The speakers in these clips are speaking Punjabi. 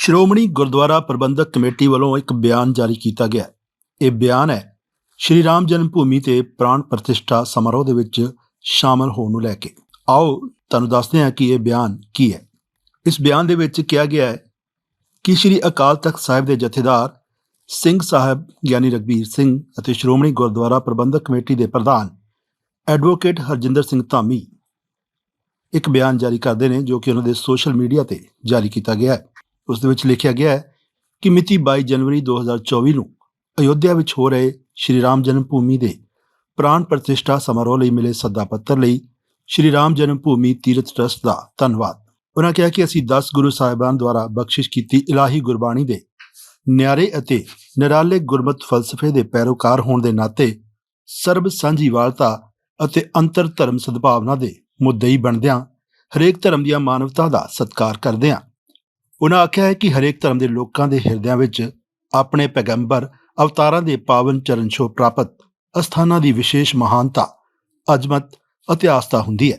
ਸ਼੍ਰੋਮਣੀ ਗੁਰਦੁਆਰਾ ਪ੍ਰਬੰਧਕ ਕਮੇਟੀ ਵੱਲੋਂ ਇੱਕ ਬਿਆਨ ਜਾਰੀ ਕੀਤਾ ਗਿਆ ਹੈ। ਇਹ ਬਿਆਨ ਹੈ, ਸ਼੍ਰੀ ਰਾਮ ਜਨਮ ਭੂਮੀ ਤੇ ਪ੍ਰਾਣ ਪ੍ਰਤਿਸ਼ਠਾ ਸਮਾਰੋਹ ਦੇ ਵਿੱਚ ਸ਼ਾਮਲ ਹੋਣ ਨੂੰ ਲੈ ਕੇ। ਆਓ, ਤੁਹਾਨੂੰ ਦੱਸਦੇ ਹਾਂ ਕਿ ਇਹ ਬਿਆਨ ਕੀ ਹੈ। ਇਸ ਬਿਆਨ ਦੇ ਵਿੱਚ ਕਿਹਾ ਗਿਆ ਹੈ ਕਿ ਸ਼੍ਰੀ ਅਕਾਲ ਤਖਤ ਸਾਹਿਬ ਦੇ ਜਥੇਦਾਰ ਸਿੰਘ ਸਾਹਿਬ ਗਿਆਨੀ ਰਗਬੀਰ ਸਿੰਘ ਅਤੇ ਸ਼੍ਰੋਮਣੀ ਗੁਰਦੁਆਰਾ ਪ੍ਰਬੰਧਕ ਕਮੇਟੀ ਦੇ ਪ੍ਰਧਾਨ ਐਡਵੋਕੇਟ ਹਰਜਿੰਦਰ ਸਿੰਘ ਧਾਮੀ ਇੱਕ ਬਿਆਨ ਜਾਰੀ ਕਰਦੇ ਨੇ ਜੋ ਕਿ ਉਹਨਾਂ ਦੇ ਸੋਸ਼ਲ ਮੀਡੀਆ ਤੇ ਜਾਰੀ ਕੀਤਾ ਗਿਆ ਹੈ। ਉਸ ਦੇ ਵਿੱਚ ਲਿਖਿਆ ਗਿਆ ਹੈ ਕਿ ਮਿਤੀ 22 ਜਨਵਰੀ 2024 ਨੂੰ ਅਯੋਧਿਆ ਵਿੱਚ ਹੋ ਰਹੇ ਸ਼੍ਰੀ ਰਾਮ ਜਨਮ ਭੂਮੀ ਦੇ ਪ੍ਰਾਣ ਪ੍ਰਤਿਸ਼ਠਾ ਸਮਾਰੋਹ ਲਈ ਮਿਲੇ ਸੱਦਾ ਪੱਤਰ ਲਈ ਸ਼੍ਰੀ ਰਾਮ ਜਨਮ ਭੂਮੀ ਤੀਰਥ ਟਰਸਟ ਦਾ ਧੰਨਵਾਦ। ਉਹਨਾਂ ਕਿਹਾ ਕਿ ਅਸੀਂ 10 ਗੁਰੂ ਸਾਹਿਬਾਨ ਦੁਆਰਾ ਬਖਸ਼ਿਸ਼ ਕੀਤੀ ਇਲਾਹੀ ਗੁਰਬਾਣੀ ਦੇ ਨਿਆਰੇ ਅਤੇ ਨਿਰਾਲੇ ਗੁਰਮਤ ਫਲਸਫੇ ਦੇ ਪੈਰੋਕਾਰ ਹੋਣ ਦੇ ਨਾਤੇ ਸਰਬ ਸਾਂਝੀਵਾਲਤਾ ਅਤੇ ਅੰਤਰ ਧਰਮ ਸਦਭਾਵਨਾ ਦੇ ਮੁੱਦਈ ਬਣਦਿਆਂ ਹਰੇਕ ਧਰਮ ਦੀਆਂ ਮਾਨਵਤਾ ਦਾ ਸਤਿਕਾਰ ਕਰਦਿਆਂ ਉਹਨਾਂ ਆਖਿਆ ਹੈ ਕਿ ਹਰੇਕ ਧਰਮ ਦੇ ਲੋਕਾਂ ਦੇ ਹਿਰਦਿਆਂ ਵਿੱਚ ਆਪਣੇ ਪੈਗੰਬਰ, ਅਵਤਾਰਾਂ ਦੇ ਪਾਵਨ ਚਰਨ ਛੋਹ ਪ੍ਰਾਪਤ ਅਸਥਾਨਾਂ ਦੀ ਵਿਸ਼ੇਸ਼ ਮਹਾਨਤਾ, ਅਜਮਤ ਅਤੇ ਆਸਥਾ ਹੁੰਦੀ ਹੈ।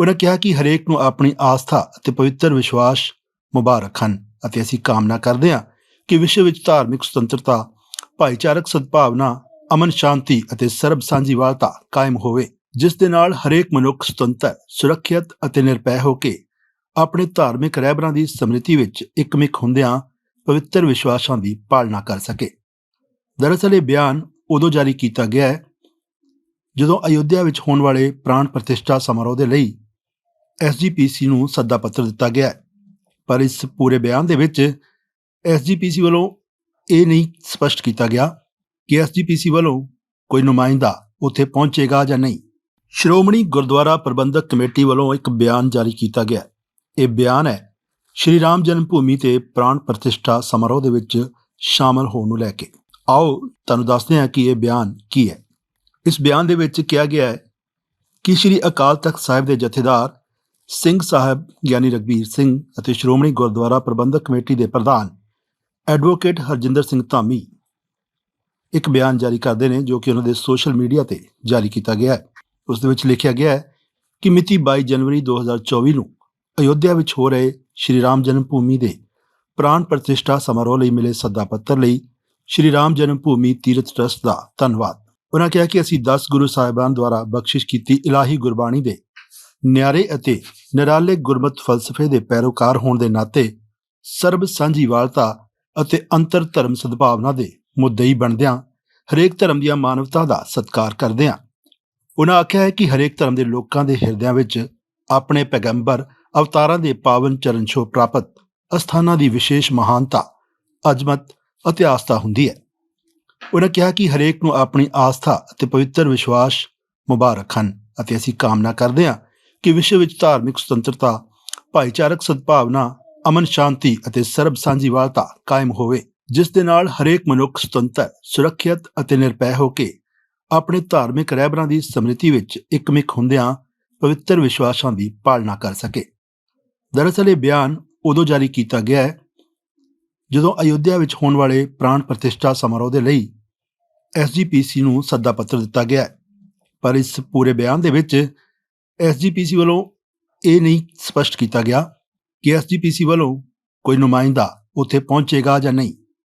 ਉਹਨਾਂ ਕਿਹਾ ਕਿ ਹਰੇਕ ਨੂੰ ਆਪਣੀ ਆਸਥਾ ਅਤੇ ਪਵਿੱਤਰ ਵਿਸ਼ਵਾਸ ਮੁਬਾਰਕ ਹਨ ਅਤੇ ਅਸੀਂ ਕਾਮਨਾ ਕਰਦੇ ਹਾਂ ਕਿ ਵਿਸ਼ਵ ਵਿੱਚ ਧਾਰਮਿਕ ਸੁਤੰਤਰਤਾ, ਭਾਈਚਾਰਕ ਸਦਭਾਵਨਾ, ਅਮਨ ਸ਼ਾਂਤੀ ਅਤੇ ਸਰਬ ਸਾਂਝੀ ਵਾਲਤਾ ਕਾਇਮ ਹੋਵੇ, ਜਿਸ ਦੇ ਨਾਲ ਹਰੇਕ ਮਨੁੱਖ ਸੁਤੰਤਰ, ਸੁਰੱਖਿਅਤ ਅਤੇ ਨਿਰਭੈ ਹੋ ਕੇ ਆਪਣੇ ਧਾਰਮਿਕ ਰਹਿਬਰਾਂ ਦੀ ਸਮ੍ਰਿਤੀ ਵਿੱਚ ਇੱਕਮਿਕ ਹੁੰਦਿਆਂ ਪਵਿੱਤਰ ਵਿਸ਼ਵਾਸਾਂ ਦੀ ਪਾਲਣਾ ਕਰ ਸਕੇ। ਦਰਅਸਲ ਇਹ ਬਿਆਨ ਉਦੋਂ ਜਾਰੀ ਕੀਤਾ ਗਿਆ ਹੈ ਜਦੋਂ ਅਯੋਧਿਆ ਵਿੱਚ ਹੋਣ ਵਾਲੇ ਪ੍ਰਾਣ ਪ੍ਰਤਿਸ਼ਠਾ ਸਮਾਰੋਹ ਦੇ ਲਈ ਐਸਜੀਪੀਸੀ ਨੂੰ ਸੱਦਾ ਪੱਤਰ ਦਿੱਤਾ ਗਿਆ ਹੈ। ਪਰ ਇਸ ਪੂਰੇ ਬਿਆਨ ਦੇ ਵਿੱਚ ਐਸਜੀਪੀਸੀ ਵੱਲੋਂ ਇਹ ਨਹੀਂ ਸਪਸ਼ਟ ਕੀਤਾ ਗਿਆ ਕਿ ਐਸਜੀਪੀਸੀ ਵੱਲੋਂ ਕੋਈ ਨੁਮਾਇੰਦਾ ਉੱਥੇ ਪਹੁੰਚੇਗਾ ਜਾਂ ਨਹੀਂ। ਸ਼੍ਰੋਮਣੀ ਗੁਰਦੁਆਰਾ ਪ੍ਰਬੰਧਕ ਕਮੇਟੀ ਵੱਲੋਂ ਇੱਕ ਬਿਆਨ ਜਾਰੀ ਕੀਤਾ ਗਿਆ ਇਹ ਬਿਆਨ ਹੈ। ਸ਼੍ਰੀ ਰਾਮ ਜਨਮ ਭੂਮੀ ਤੇ ਪ੍ਰਾਣ ਪ੍ਰਤਿਸ਼ਠਾ ਸਮਾਰੋਹ ਦੇ ਵਿੱਚ ਸ਼ਾਮਲ ਹੋਣ ਨੂੰ ਲੈ ਕੇ। ਆਓ ਤੁਹਾਨੂੰ ਦੱਸਦੇ ਹਾਂ ਕਿ ਇਹ ਬਿਆਨ ਕੀ ਹੈ। ਇਸ ਬਿਆਨ ਦੇ ਵਿੱਚ ਕਿਹਾ ਗਿਆ ਹੈ ਕਿ ਸ਼੍ਰੀ ਅਕਾਲ ਤਖਤ ਸਾਹਿਬ ਦੇ ਜਥੇਦਾਰ ਸਿੰਘ ਸਾਹਿਬ ਗਿਆਨੀ ਰਗਬੀਰ ਸਿੰਘ ਅਤੇ ਸ਼੍ਰੋਮਣੀ ਗੁਰਦੁਆਰਾ ਪ੍ਰਬੰਧਕ ਕਮੇਟੀ ਦੇ ਪ੍ਰਧਾਨ ਐਡਵੋਕੇਟ ਹਰਜਿੰਦਰ ਸਿੰਘ ਧਾਮੀ ਇੱਕ ਬਿਆਨ ਜਾਰੀ ਕਰਦੇ ਨੇ ਜੋ ਕਿ ਉਹਨਾਂ ਦੇ ਸੋਸ਼ਲ ਮੀਡੀਆ ਤੇ ਜਾਰੀ ਕੀਤਾ ਗਿਆ ਹੈ। ਉਸ ਦੇ ਵਿੱਚ ਲਿਖਿਆ ਗਿਆ ਹੈ ਕਿ ਮਿਤੀ 22 ਜਨਵਰੀ 2024 ਨੂੰ ਅਯੋਧਿਆ ਵਿੱਚ ਹੋ ਰਹੇ ਸ਼੍ਰੀ ਰਾਮ ਜਨਮ ਭੂਮੀ ਦੇ ਪ੍ਰਾਣ ਪ੍ਰਤਿਸ਼ਠਾ ਸਮਾਰੋਹ ਲਈ ਮਿਲੇ ਸੱਦਾ ਪੱਤਰ ਲਈ ਸ਼੍ਰੀ ਰਾਮ ਜਨਮ ਭੂਮੀ ਤੀਰਥ ਟਰਸਟ ਦਾ ਧੰਨਵਾਦ। ਉਹਨਾਂ ਕਿਹਾ ਕਿ ਅਸੀਂ 10 ਗੁਰੂ ਸਾਹਿਬਾਨ ਦੁਆਰਾ ਬਖਸ਼ਿਸ਼ ਕੀਤੀ ਇਲਾਹੀ ਗੁਰਬਾਣੀ ਦੇ ਨਿਆਰੇ ਅਤੇ ਨਿਰਾਲੇ ਗੁਰਮਤ ਫਲਸਫੇ ਦੇ ਪੈਰੋਕਾਰ ਹੋਣ ਦੇ ਨਾਤੇ ਸਰਬ ਸਾਂਝੀਵਾਲਤਾ ਅਤੇ ਅੰਤਰ ਧਰਮ ਸਦਭਾਵਨਾ ਦੇ ਮੁੱਦਈ ਬਣਦਿਆਂ ਹਰੇਕ ਧਰਮ ਦੀਆਂ ਮਾਨਵਤਾ ਦਾ ਸਤਿਕਾਰ ਕਰਦੇ ਹਾਂ ਉਹਨਾਂ ਆਖਿਆ ਹੈ ਕਿ ਹਰੇਕ ਧਰਮ ਦੇ ਲੋਕਾਂ ਦੇ ਹਿਰਦਿਆਂ ਵਿੱਚ ਆਪਣੇ ਪੈਗੰਬਰ ਅਵਤਾਰਾਂ ਦੇ ਪਾਵਨ ਚਰਨ ਛੋਹ ਪ੍ਰਾਪਤ ਅਸਥਾਨਾਂ ਦੀ ਵਿਸ਼ੇਸ਼ ਮਹਾਨਤਾ, ਅਜਮਤ ਅਤੇ ਆਸਥਾ ਹੁੰਦੀ ਹੈ। ਉਹਨਾਂ ਕਿਹਾ ਕਿ ਹਰੇਕ ਨੂੰ ਆਪਣੀ ਆਸਥਾ ਅਤੇ ਪਵਿੱਤਰ ਵਿਸ਼ਵਾਸ ਮੁਬਾਰਕ ਹਨ ਅਤੇ ਅਸੀਂ ਕਾਮਨਾ ਕਰਦੇ ਹਾਂ ਕਿ ਵਿਸ਼ਵ ਵਿੱਚ ਧਾਰਮਿਕ ਸੁਤੰਤਰਤਾ, ਭਾਈਚਾਰਕ ਸਦਭਾਵਨਾ, ਅਮਨ ਸ਼ਾਂਤੀ ਅਤੇ ਸਰਬ ਸਾਂਝੀਵਾਲਤਾ ਕਾਇਮ ਹੋਵੇ, ਜਿਸ ਦੇ ਨਾਲ ਹਰੇਕ ਮਨੁੱਖ ਸੁਤੰਤਰ, ਸੁਰੱਖਿਅਤ ਅਤੇ ਨਿਰਪੈ ਹੋ ਕੇ ਆਪਣੇ ਧਾਰਮਿਕ ਰਹਿਬਰਾਂ ਦੀ ਸਮ੍ਰਿਤੀ ਵਿੱਚ ਇੱਕਮਿਕ ਹੁੰਦਿਆਂ ਪਵਿੱਤਰ ਵਿਸ਼ਵਾਸਾਂ ਦੀ ਪਾਲਣਾ ਕਰ ਸਕੇ। ਦਰਅਸਲ ਇਹ ਬਿਆਨ ਉਦੋਂ ਜਾਰੀ ਕੀਤਾ ਗਿਆ ਹੈ ਜਦੋਂ ਅਯੋਧਿਆ ਵਿੱਚ ਹੋਣ ਵਾਲੇ ਪ੍ਰਾਣ ਪ੍ਰਤਿਸ਼ਠਾ ਸਮਾਰੋਹ ਦੇ ਲਈ ਐਸਜੀਪੀਸੀ ਨੂੰ ਸੱਦਾ ਪੱਤਰ ਦਿੱਤਾ ਗਿਆ ਹੈ। ਪਰ ਇਸ ਪੂਰੇ ਬਿਆਨ ਦੇ ਵਿੱਚ ਐਸਜੀਪੀਸੀ ਵੱਲੋਂ ਇਹ ਨਹੀਂ ਸਪਸ਼ਟ ਕੀਤਾ ਗਿਆ ਕਿ ਐਸਜੀਪੀਸੀ ਵੱਲੋਂ ਕੋਈ ਨੁਮਾਇੰਦਾ ਉੱਥੇ ਪਹੁੰਚੇਗਾ ਜਾਂ ਨਹੀਂ।